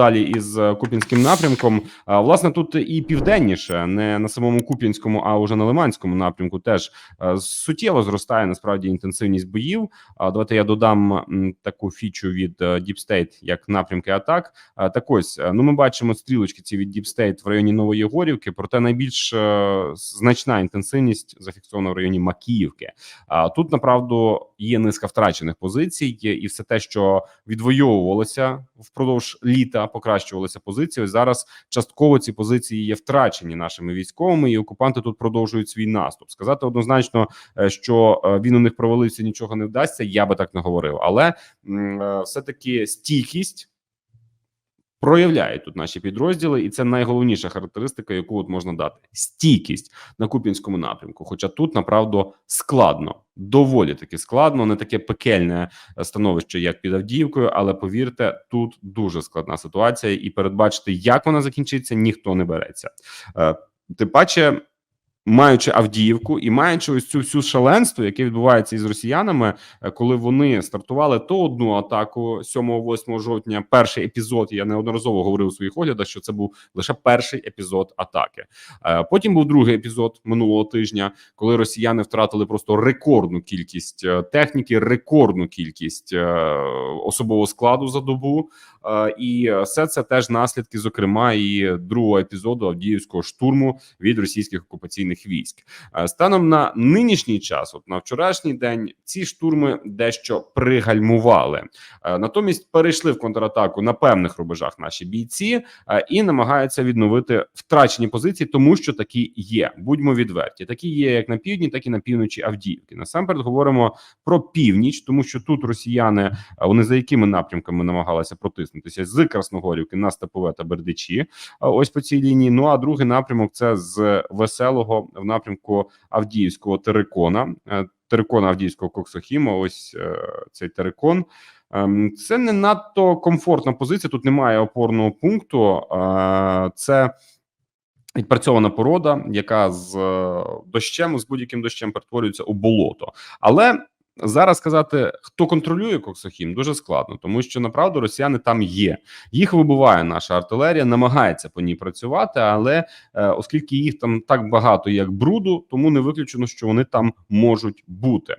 далі із е, Куп'янським напрямком. А, Власне, тут і південніше, не на самому Куп'янському, а уже на Лиманському напрямку, теж е, суттєво зростає насправді інтенсивність боїв. Давайте я додам таку фічу від е, Deep State, як напрямки атак. Так ось, е, ну ми бачимо стрілочки ці від Deep State в районі Нової Горівки. Проте найбільш е, значна інтенсивність зафіксована в районі Макіївки. Тут направду є низка втрачених позицій, і все те, що відвоювалося впродовж літа, покращувалися позиції. Ось зараз частково ці позиції є втрачені нашими військовими, і окупанти тут продовжують свій наступ. Сказати однозначно, е, що е, він у них провалився, нічого не вдасться. Я би так не говорив, але все таки стійкість. Проявляють тут наші підрозділи, і це найголовніша характеристика, яку от можна дати: стійкість на Куп'янському напрямку. Хоча тут направду складно, доволі таки складно, не таке пекельне е, становище, як під Авдіївкою, але повірте, тут дуже складна ситуація, і передбачити, як вона закінчиться, ніхто не береться. Е, Тим паче, маючи Авдіївку і маючи ось цю всю шаленство, яке відбувається із росіянами, е, коли вони стартували то одну атаку 7-8 жовтня. Перший епізод я неодноразово говорив у своїх оглядах, що це був лише перший епізод атаки. Е, Потім був другий епізод минулого тижня, коли росіяни втратили просто рекордну кількість е, техніки, рекордну кількість особового складу за добу. Е, І все це теж наслідки, зокрема, і другого епізоду Авдіївського штурму від російських окупаційних військ. Е, Станом на нинішній час, от на вчорашній день, ці штурми дещо пригальмували. Е, Натомість перейшли в контратаку на певних рубежах наші бійці і намагаються відновити втрачені позиції, тому що такі є. Будьмо відверті. Такі є як на півдні, так і на півночі Авдіївки. Насамперед говоримо про північ, тому що тут росіяни вони за якими напрямками намагалися протиснутися з Красногорівки на Степове та Бердичі. е, Ось по цій лінії. Ну а другий напрямок це з веселого в напрямку Авдіївського терикона. Е, Терикона Авдіївського Коксохіма. Ось е, цей терикон. Ем, Це не надто комфортна позиція. Тут немає опорного пункту. Це відпрацьована порода, яка з дощем, з будь-яким дощем перетворюється у болото. Але зараз сказати, хто контролює Коксохім, дуже складно, тому що направду росіяни там є. Їх вибиває наша артилерія, намагається по ній працювати, але е, оскільки їх там так багато, як бруду, тому не виключено, що вони там можуть бути. Е,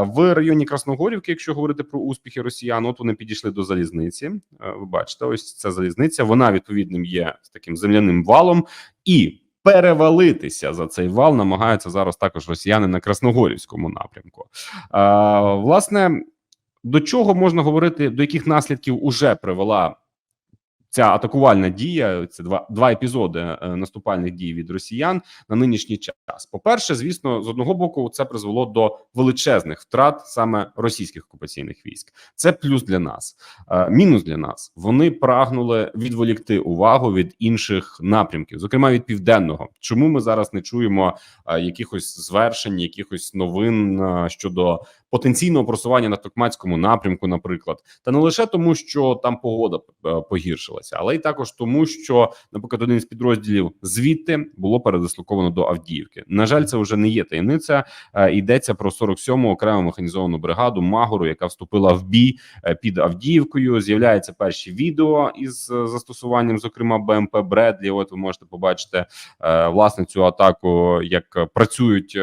в районі Красногорівки, якщо говорити про успіхи росіян, от вони підійшли до залізниці. Е, ви бачите, ось ця залізниця. Вона відповідним є з таким земляним валом і. Перевалитися за цей вал намагаються зараз також росіяни на Красногорівському напрямку. Е, власне, до чого можна говорити, до яких наслідків уже привела ця атакувальна дія? Це два два епізоди е, наступальних дій від росіян на нинішній час. По перше, звісно, з одного боку, це призвело до величезних втрат саме російських окупаційних військ. Це плюс для нас, Е, мінус для нас. Вони прагнули відволікти увагу від інших напрямків, зокрема від південного. Чому ми зараз не чуємо е, якихось звершень, якихось новин щодо потенційного просування на Токмацькому напрямку, наприклад, та не лише тому, що там погода е, погіршилася, але й також тому, що, наприклад, один з підрозділів звідти було передислоковано до Авдіївки. На жаль, це вже не є таємниця. Е, Йдеться про 47-му окрему механізовану бригаду Магору, яка вступила в бій е, під Авдіївкою. З'являються перші відео із застосуванням, зокрема БМП Бредлі. От ви можете побачити власне цю атаку, як працюють е,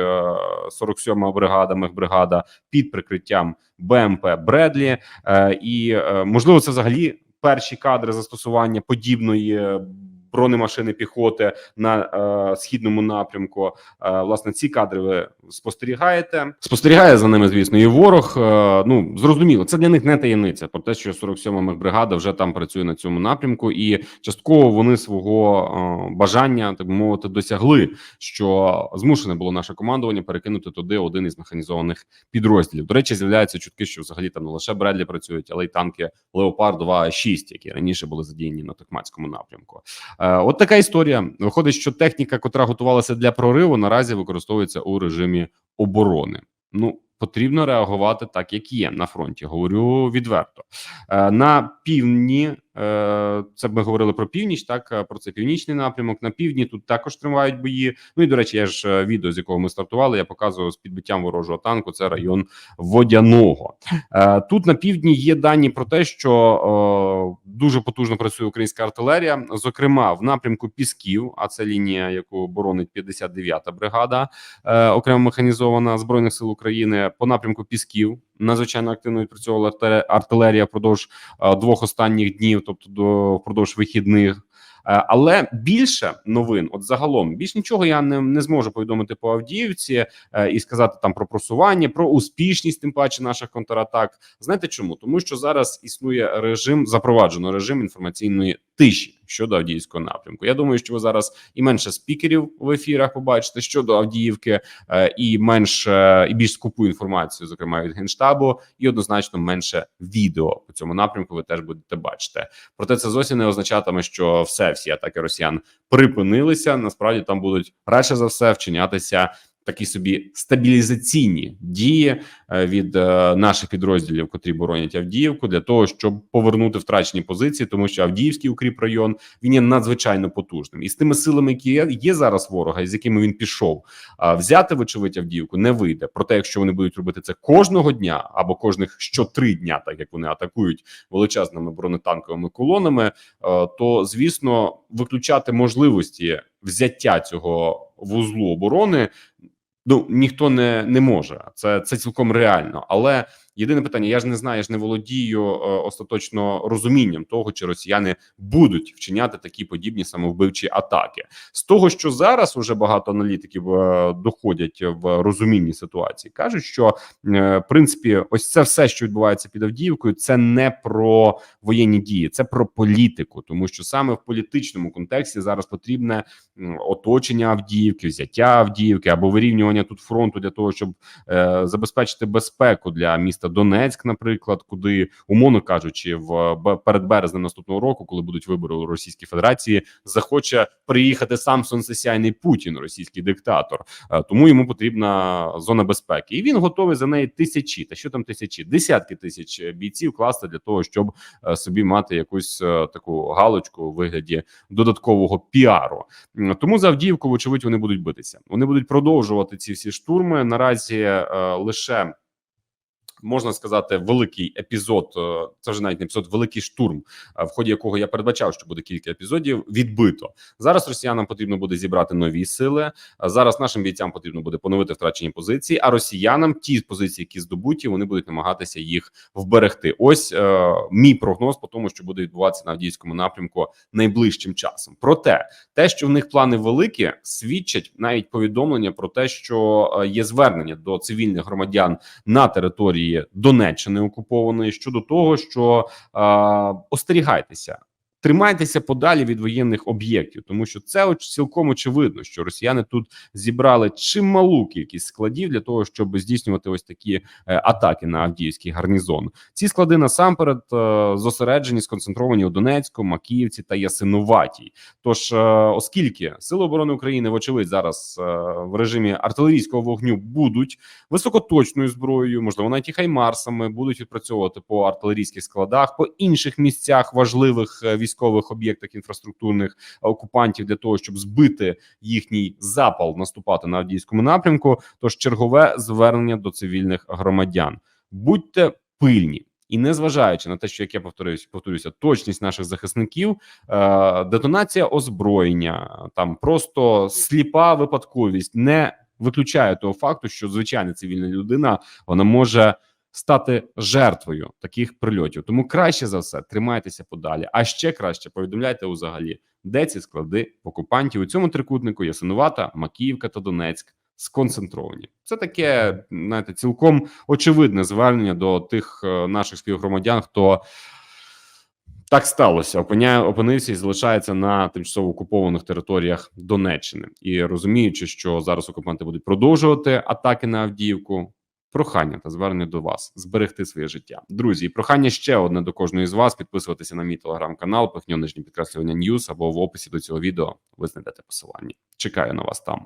47-ма бригада, мехбригада під прикриттям БМП Бредлі, е, і е, можливо, це взагалі перші кадри застосування подібної. Е, Бронемашини піхоти на е, східному напрямку. Е, власне, ці кадри ви спостерігаєте. Спостерігає за ними, звісно, і ворог. Е, ну зрозуміло, це для них не таємниця про те, що 47-ма мехбригада вже там працює на цьому напрямку, і частково вони свого е, бажання, так би мовити, досягли, що змушене було наше командування перекинути туди один із механізованих підрозділів. До речі, з'являються чутки, що взагалі там не лише Бредлі працюють, але й танки Леопард 2 6 які раніше були задіяні на Токмацькому напрямку. Е, От така історія. Виходить, що техніка, котра готувалася для прориву, наразі використовується у режимі оборони. Ну потрібно реагувати так, як є на фронті. Говорю відверто. Е, На півдні Е, Це ми говорили про північ. Так про це північний напрямок. На півдні тут також тривають бої. Ну і до речі, я ж відео, з якого ми стартували, я показував з підбиттям ворожого танку. Це район водяного. Тут на півдні є дані про те, що дуже потужно працює українська артилерія. Зокрема, в напрямку Пісків, а це лінія, яку боронить 59-та бригада е, окремо механізована збройних сил України. По напрямку Пісків надзвичайно активно відпрацьовувала артилерія впродовж е, двох останніх днів, тобто до впродовж вихідних. Е, Але більше новин, от загалом, більш нічого я не, не зможу повідомити по Авдіївці е, і сказати там про просування, про успішність, тим паче наших контратак. Знаєте чому? Тому що зараз існує режим, запроваджено режим інформаційної тиші щодо Авдіївського напрямку. Я думаю, що ви зараз і менше спікерів в ефірах побачите щодо Авдіївки, е, і менше і більш скупу інформацію, зокрема від генштабу, і однозначно менше відео по цьому напрямку. Ви теж будете бачити. Проте це зовсім не означатиме, що все всі атаки росіян припинилися. Насправді там будуть радше за все вчинятися. Такі собі стабілізаційні дії е, від е, наших підрозділів, котрі боронять Авдіївку, для того, щоб повернути втрачені позиції, тому що Авдіївський укріп район він є надзвичайно потужним, і з тими силами, які є, зараз ворога, і з якими він пішов, взяти вочевидь Авдіївку не вийде. Проте, якщо вони будуть робити це кожного дня або кожних що три дня, так як вони атакують величезними бронетанковими колонами, е, то звісно виключати можливості взяття цього вузлу оборони. Ну ніхто не не може. Це це цілком реально. Але єдине питання: я ж не знаю, я ж не володію е, остаточно розумінням того, чи росіяни будуть вчиняти такі подібні самовбивчі атаки. З того, що зараз уже багато аналітиків е, доходять в розумінні ситуації, кажуть, що е, в принципі, ось це все, що відбувається під Авдіївкою, це не про воєнні дії, це про політику, тому що саме в політичному контексті зараз потрібне оточення Авдіївки, взяття Авдіївки або вирівнювання тут фронту для того, щоб е, забезпечити безпеку для міста Донецьк, наприклад, куди умовно кажучи, в перед березнем наступного року, коли будуть вибори у Російській Федерації, захоче приїхати сам сонцесяйний Путін, російський диктатор. Е, тому йому потрібна зона безпеки, і він готовий за неї тисячі, та що там тисячі, десятки тисяч бійців класти для того, щоб е, собі мати якусь е, таку галочку у вигляді додаткового піару. Тому за Авдіївку, вочевидь, вони будуть битися. Вони будуть продовжувати ці всі штурми. Наразі е, лише можна сказати, великий епізод. е, Це вже навіть не епізод, великий штурм, е, в ході якого я передбачав, що буде кілька епізодів. Відбито зараз. Росіянам потрібно буде зібрати нові сили. Зараз нашим бійцям потрібно буде поновити втрачені позиції. А росіянам ті позиції, які здобуті, вони будуть намагатися їх вберегти. Ось е, мій прогноз по тому, що буде відбуватися на Авдіївському напрямку найближчим часом. Проте те, що в них плани великі, свідчать навіть повідомлення про те, що е, є звернення до цивільних громадян на території Донеччини окупованої щодо того, що е, остерігайтеся. Тримайтеся подалі від воєнних об'єктів, тому що це оч- цілком очевидно, що росіяни тут зібрали чималу кількість складів для того, щоб здійснювати ось такі е, атаки на Авдіївський гарнізон. Ці склади насамперед е, зосереджені, сконцентровані у Донецьку, Макіївці та Ясинуватій. Тож, е, оскільки Сили оборони України, вочевидь, зараз в режимі артилерійського вогню будуть високоточною зброєю, можливо, навіть і хаймарсами, будуть відпрацьовувати по артилерійських складах, по інших місцях важливих е, військових об'єктах інфраструктурних окупантів для того, щоб збити їхній запал наступати на Авдіївському напрямку. Тож чергове звернення до цивільних громадян: будьте пильні. І незважаючи на те, що як я повторююсь, повторюся, точність наших захисників, е, детонація озброєння, там просто сліпа випадковість не виключає того факту, що звичайна цивільна людина вона може стати жертвою таких прильотів. Тому краще за все тримайтеся подалі. А ще краще повідомляйте взагалі, де ці склади окупантів у цьому трикутнику Ясинувата, Макіївка та Донецьк сконцентровані. Це таке, знаєте, цілком очевидне звернення до тих е, наших співгромадян, хто. Так сталося. Опиняє, опинився і залишається на тимчасово окупованих територіях Донеччини. І розуміючи, що зараз окупанти будуть продовжувати атаки на Авдіївку. Прохання та звернення до вас зберегти своє життя, друзі. І прохання ще одне до кожної з вас: підписуватися на мій телеграм-канал, пихньо нижнє підкреслювання Ньюс або в описі до цього відео ви знайдете посилання. Чекаю на вас там.